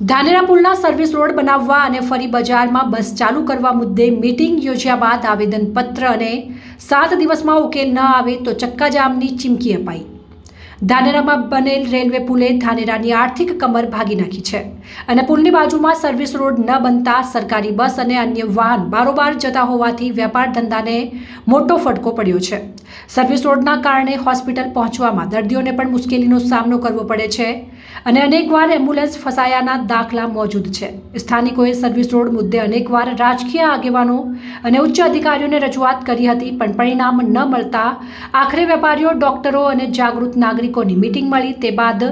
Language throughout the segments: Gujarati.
ધાનેરા પુલના સર્વિસ રોડ બનાવવા અને ફરી બજારમાં બસ ચાલુ કરવા મુદ્દે મીટિંગ યોજ્યા બાદ આવેદનપત્ર અને સાત દિવસમાં ઉકેલ ન આવે તો ચક્કાજામની ચીમકી અપાઈ. ધાનેરામાં બનેલ રેલવે પુલે ધાનેરાની આર્થિક કમર ભાગી નાખી છે અને પુલની બાજુમાં સર્વિસ રોડ ન બનતા સરકારી બસ અને અન્ય વાહન બારોબાર જતા હોવાથી વેપાર ધંધાને મોટો ફટકો પડ્યો છે. સર્વિસ રોડના કારણે હોસ્પિટલ પહોંચવામાં દર્દીઓને પણ મુશ્કેલીનો સામનો કરવો પડે છે. અને અનેકવાર એમ્બ્યુલન્સ ફસાયાના દાખલા મોજૂદ છે. સ્થાનિકોએ સર્વિસ રોડ મુદ્દે અનેકવાર રાજકીય આગેવાનો અને ઉચ્ચ અધિકારીઓને રજૂઆત કરી હતી, પણ પરિણામ ન મળતા આખરે વેપારીઓ, ડોક્ટરો અને જાગૃત નાગરિકોની મીટિંગ મળી. તે બાદ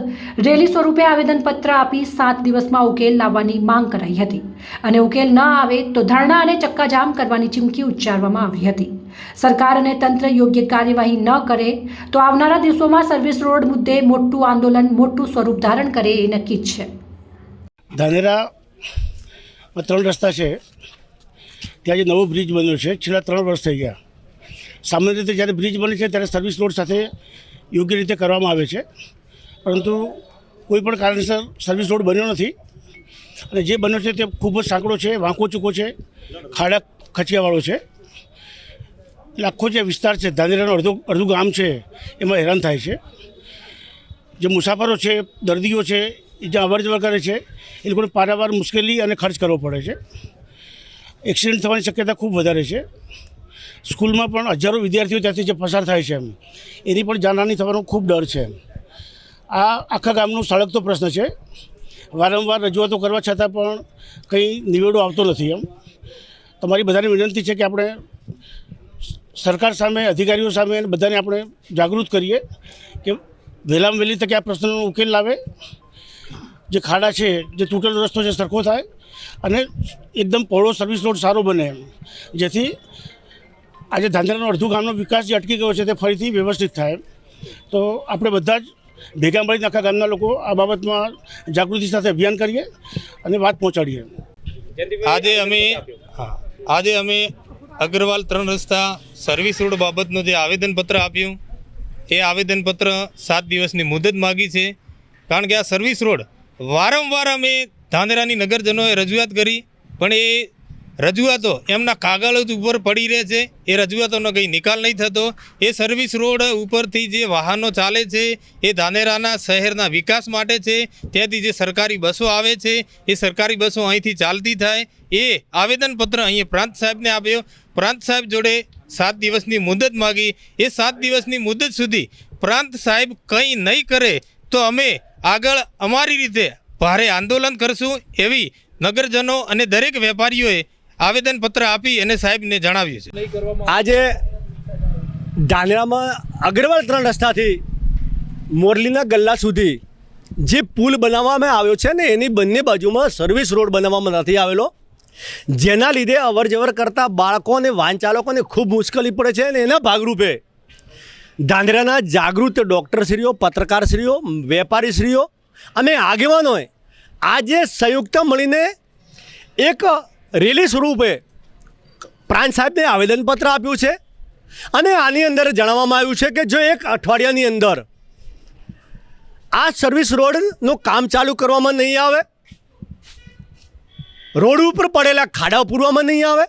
રેલી સ્વરૂપે આવેદનપત્ર આપી સાત દિવસમાં ઉકેલ લાવવાની માંગ કરાઈ હતી. અને ઉકેલ ન આવે તો ધરણા અને ચક્કાજામ કરવાની ચીમકી ઉચ્ચારવામાં આવી હતી. સરકાર અને તંત્ર યોગ્ય કાર્યવાહી ન કરે તો આવનારા દિવસોમાં સર્વિસ રોડ મુદ્દે મોટું આંદોલન, મોટું સ્વરૂપ ધારણ કરે એ નક્કી છે. ધાનેરામાં ત્રણ રસ્તા છે. ત્યાં જે નવો બ્રિજ બન્યો છે, છેલ્લા ત્રણ વર્ષ થઈ ગયા. સામાન્ય રીતે જ્યારે બ્રિજ બને છે, ત્યારે સર્વિસ રોડ સાથે યોગ્ય રીતે કરવામાં આવે છે. પરંતુ કોઈ પણ કારણસર સર્વિસ રોડ બન્યો નથી. અને જે બન્યો છે તે ખૂબ જ સાંકડો છે, વાંકો ચૂકો છે, ખાડા ખચિયાવાળો છે. આખો જે વિસ્તાર છે, ધાનેરાનું અડધું અડધું ગામ છે, એમાં હેરાન થાય છે. જે મુસાફરો છે, દર્દીઓ છે, એ જે અવર જવર કરે છે, એ લોકોને પારાવાર મુશ્કેલી અને ખર્ચ કરવો પડે છે. એક્સિડન્ટ થવાની શક્યતા ખૂબ વધારે છે. સ્કૂલમાં પણ હજારો વિદ્યાર્થીઓ ત્યાંથી જે પસાર થાય છે એમ. એની પણ જાનહાની થવાનો ખૂબ ડર છે. આ આખા ગામનો સળગતો પ્રશ્ન છે. વારંવાર રજૂઆતો કરવા છતાં પણ કંઈ નિવેડો આવતો નથી એમ. તમારી બધાને વિનંતી છે કે આપણે સરકાર સામે અધિકારીઓ સામે અને બધાને આપણે જાગૃત કરીએ કે વહેલામાં વહેલી તકે આ પ્રશ્નનો ઉકેલ લાવે. જે ખાડા છે જે તૂટેલો રસ્તો છે સરખો થાય અને એકદમ પહોળો સર્વિસ રોડ સારો બને એમ. જેથી આજે ધાંધ્રાનો અડધું ગામનો વિકાસ જે અટકી ગયો છે તે ફરીથી વ્યવસ્થિત થાય તો આપણે બધા જ ભેગા મળીને આખા ગામના લોકો આ બાબતમાં જાગૃતિ સાથે અભિયાન કરીએ અને વાત પહોંચાડીએ. આજે અમે આજે અમે અગ્રવાલ ત્રણ રસ્તા સર્વિસ રોડ બાબતનું જે આવેદનપત્ર આપ્યું, એ આવેદનપત્ર સાત દિવસની મુદત માગી છે. કારણ કે આ સર્વિસ રોડ વારંવાર અમે ધાંધરાની નગરજનોએ રજૂઆત કરી, પણ એ રજૂઆતો એમના કાગળ જ ઉપર પડી રહે છે. એ રજૂઆતોનો કંઈ નિકાલ નહીં થતો. એ સર્વિસ રોડ ઉપરથી જે વાહનો ચાલે છે, એ ધાનેરાના શહેરના વિકાસ માટે છે. ત્યાંથી જે સરકારી બસો આવે છે, એ સરકારી બસો અહીંથી ચાલતી થાય. એ આવેદનપત્ર અહીંયા પ્રાંત સાહેબને આપ્યો. પ્રાંત સાહેબ જોડે સાત દિવસની મુદત માગી. એ સાત દિવસની મુદત સુધી પ્રાંત સાહેબ કંઈ નહીં કરે તો અમે આગળ અમારી રીતે ભારે આંદોલન કરશું એવી નગરજનો અને દરેક વેપારીઓએ આવેદનપત્ર આપી અને સાહેબને જણાવ્યું છે. આજે ધાનેરામાં અગ્રવાલ ત્રણ રસ્તાથી મોરલીના ગલ્લા સુધી જે પુલ બનાવવામાં આવ્યો છે ને એની બંને બાજુમાં સર્વિસ રોડ બનાવવામાં નથી આવેલો. જેના લીધે અવર જવર કરતા બાળકો અને વાહન ખૂબ મુશ્કેલી પડે છે અને એના ભાગરૂપે ધાંધ્રાના જાગૃત ડૉક્ટરશ્રીઓ, પત્રકારશ્રીઓ, વેપારીશ્રીઓ અને આગેવાનોએ આજે સંયુક્ત મળીને એક રેલી સ્વરૂપે પ્રાંત સાહેબને આવેદનપત્ર આપ્યું છે અને આની અંદર જણાવવામાં આવ્યું છે કે જો એક અઠવાડિયાની અંદર આ સર્વિસ રોડનું કામ ચાલુ કરવામાં નહીં આવે રોડ ઉપર પડેલા ખાડા પૂરવામાં નહીં આવે?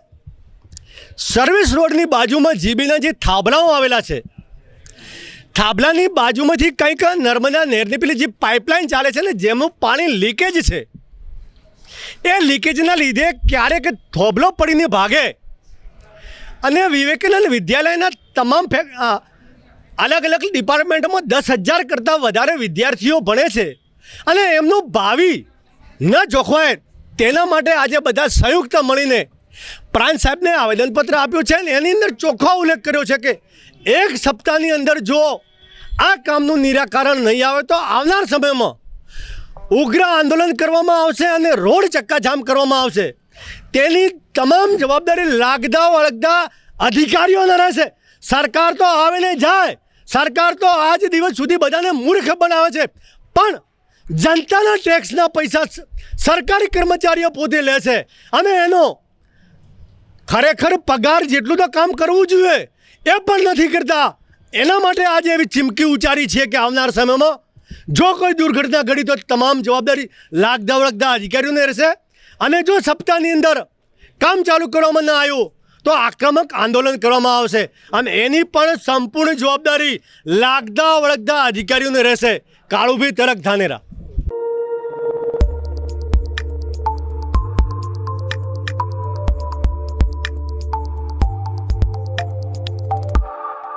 સર્વિસ રોડની બાજુમાં જીબીના જે થાંભલાઓ આવેલા છે થાંભલાની બાજુમાંથી કંઈક નર્મદા નહેરની પેલી જે પાઇપલાઇન ચાલે છે ને જેનું પાણી લીકેજ છે. એ લીકેજના લીધે ક્યારેક થોભલો પડીને ભાગે. અને વિવેકાનંદ વિદ્યાલયના તમામ ફેક અલગ અલગ ડિપાર્ટમેન્ટમાં દસ હજાર કરતાં વધારે વિદ્યાર્થીઓ ભણે છે. અને એમનું ભાવિ ન જોખવાય. તેના માટે આજે બધા સંયુક્ત મળીને પ્રાંત સાહેબને આવેદનપત્ર આપ્યું છે અને એની અંદર ચોખ્ખો ઉલ્લેખ કર્યો છે કે એક સપ્તાહની અંદર જો આ કામનું નિરાકરણ નહીં આવે તો આવનાર સમયમાં ઉગ્ર આંદોલન કરવામાં આવશે અને રોડ ચક્કાજામ કરવામાં આવશે. તેની તમામ જવાબદારી લાગતા વળગતા અધિકારીઓને રહેશે. સરકાર તો આવે ને જાય. સરકાર તો આજ દિવસ સુધી બધાને મૂર્ખ બનાવે છે. પણ જનતાના ટેક્સના પૈસા સરકારી કર્મચારીઓ પોતે લે છે. અને એનો ખરેખર પગાર જેટલું તો કામ કરવું જોઈએ, એ પણ નથી કરતા. એના માટે આજે એવી ચીમકી ઉચ્ચારી છે કે આવનાર સમયમાં જો કોઈ દુર્ઘટના ઘડી તો તમામ જવાબદારી લાગતા વળગતા અધિકારીઓને રહેશે. અને જો સપ્તાહની અંદર કામ ચાલુ કરવામાં ન આવ્યું, તો આક્રમક આંદોલન કરવામાં આવશે. અને એની પણ સંપૂર્ણ જવાબદારી લાગતા વળગતા અધિકારીઓને રહેશે. કાળુભી તરક ધાનેરા.